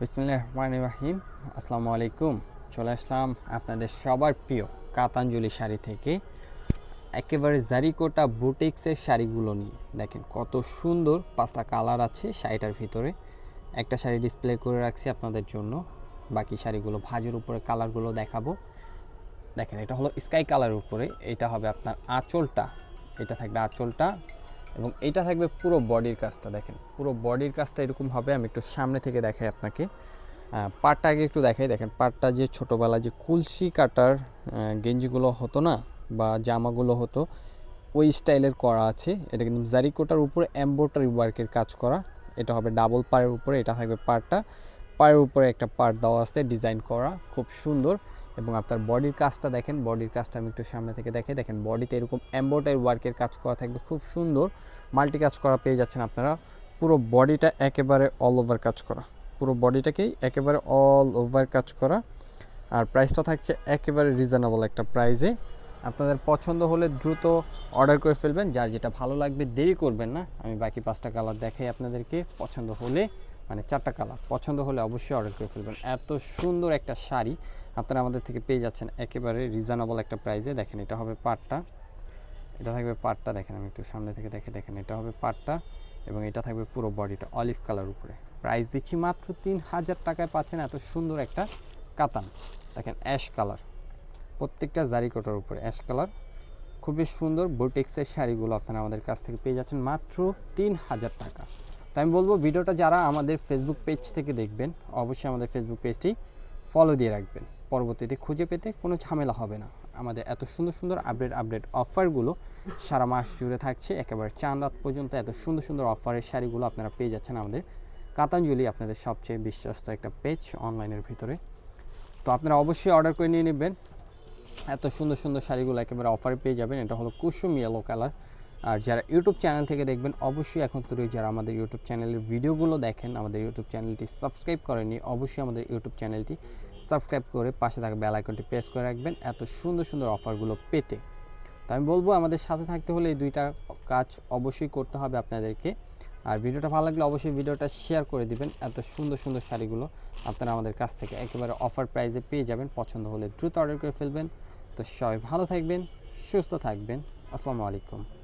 বিসমুল্লাহ রহমান রাহিম আসসালামু আলাইকুম চলে আসলাম আপনাদের সবার প্রিয় কাতাঞ্জলি শাড়ি থেকে। একেবারে জারিকোটা বুটিক্সের শাড়িগুলো নিয়ে। দেখেন কত সুন্দর পাঁচটা কালার আছে শাড়িটার ভিতরে। একটা শাড়ি ডিসপ্লে করে রাখছি আপনাদের জন্য। বাকি শাড়িগুলো ভাজের উপরে কালারগুলো দেখাবো। দেখেন এটা হলো স্কাই কালারের উপরে। এটা হবে আপনার আঁচলটা। এটা থাকবে আঁচলটা। এবং এটা থাকবে পুরো বডির কাজটা, দেখেন। পুরো বডির কাজটা এরকম হবে, আমি একটু সামনে থেকে দেখাই আপনাকে। পাটটা আগে একটু দেখাই, দেখেন, পাটটা যে ছোটোবেলা যে কুলসি কাটার গেঞ্জিগুলো হতো না, বা জামাগুলো হতো, ওই স্টাইলের করা আছে। এটা কিন্তু জারিকোটার উপরে এম্বোটারি ওয়ার্কের কাজ করা। এটা হবে ডাবল পায়ের উপরে, এটা থাকবে পাটটা। পায়ের উপরে একটা পাট দেওয়া আছে, ডিজাইন করা, খুব সুন্দর। এবং আপনার বডির কাজটা দেখেন বডির কাজটা আমি একটু সামনে থেকে দেখে দেখেন বডিতে এরকম এম্বোটারি ওয়ার্কের কাজ করা থাকবে, খুব সুন্দর মাল্টি কাজ করা পেয়ে যাচ্ছেন আপনারা। পুরো বডিটা একেবারে অল ওভার কাজ করা। পুরো বডিটাকেই একেবারে অল ওভার কাজ করা। আর প্রাইসটা থাকছে একেবারে রিজনেবল একটা প্রাইসে আপনাদের পছন্দ হলে দ্রুত অর্ডার করে ফেলবেন। যার যেটা ভালো লাগবে, দেরি করবেন না। আমি বাকি পাঁচটা কালার দেখাই আপনাদেরকে। পছন্দ হলে মানে চারটা কালার পছন্দ হলে অবশ্যই অর্ডার করে ফেলবেন। এত সুন্দর একটা শাড়ি আপনারা আমাদের থেকে পেয়ে যাচ্ছেন একেবারে রিজনেবল একটা প্রাইসে দেখেন, এটা হবে পাটটা। এটা থাকবে পাটটা, দেখেন, আমি একটু সামনে থেকে দেখে, দেখেন, এটা হবে পাটটা এবং এটা থাকবে পুরো বডিটা অলিভ কালার উপরে। প্রাইস দিচ্ছি মাত্র তিন হাজার টাকায় পাচ্ছেন এত সুন্দর একটা কাতান। দেখেন অ্যাশ কালার প্রত্যেকটা জারিকোটার উপরে অ্যাশ কালার খুবই সুন্দর বোটেক্সের শাড়িগুলো আপনারা আমাদের কাছ থেকে পেয়ে যাচ্ছেন মাত্র তিন হাজার টাকা। আমি বলব ভিডিওটা যারা আমাদের ফেসবুক পেজ থেকে দেখবেন, অবশ্যই আমাদের ফেসবুক পেজটি ফলো দিয়ে রাখবেন। পরবর্তীতে খুঁজে পেতে কোনো ঝামেলা হবে না। আমাদের এত সুন্দর সুন্দর আপডেট আপডেট অফারগুলো সারা মাস জুড়ে থাকছে। একেবারে চান রাত পর্যন্ত এত সুন্দর সুন্দর অফারের শাড়িগুলো আপনারা পেয়ে যাচ্ছেন আমাদের কাতাঞ্জলি, আপনাদের সবচেয়ে বিশ্বস্ত একটা পেজ অনলাইনের ভিতরে। তো আপনারা অবশ্যই অর্ডার করে নিয়ে নেবেন। এত সুন্দর সুন্দর শাড়িগুলো একেবারে অফারে পেয়ে যাবেন। এটা হলো কুসুম ইয়েলো কালার আর যারা ইউটিউব চ্যানেল থেকে দেখবেন, অবশ্যই এখন তো যারা আমাদের ইউটিউব চ্যানেলের ভিডিওগুলো দেখেন, আমাদের ইউটিউব চ্যানেলটি সাবস্ক্রাইব করেনি অবশ্যই আমাদের ইউটিউব চ্যানেলটি সাবস্ক্রাইব করে পাশে থাকা বেল আইকনটি প্রেস করে রাখবেন এত সুন্দর সুন্দর অফারগুলো পেতে। তো আমি বলব, আমাদের সাথে থাকতে হলে এই দুইটা কাজ অবশ্যই করতে হবে আপনাদেরকে। আর ভিডিওটা ভালো লাগলে অবশ্যই ভিডিওটা শেয়ার করে দিবেন, এত সুন্দর সুন্দর শাড়িগুলো আপনারা আমাদের কাছ থেকে একেবারে অফার প্রাইসে পেয়ে যাবেন, পছন্দ হলে দ্রুত অর্ডার করে ফেলবেন। তো সবাই ভালো থাকবেন, সুস্থ থাকবেন। আসসালামু আলাইকুম।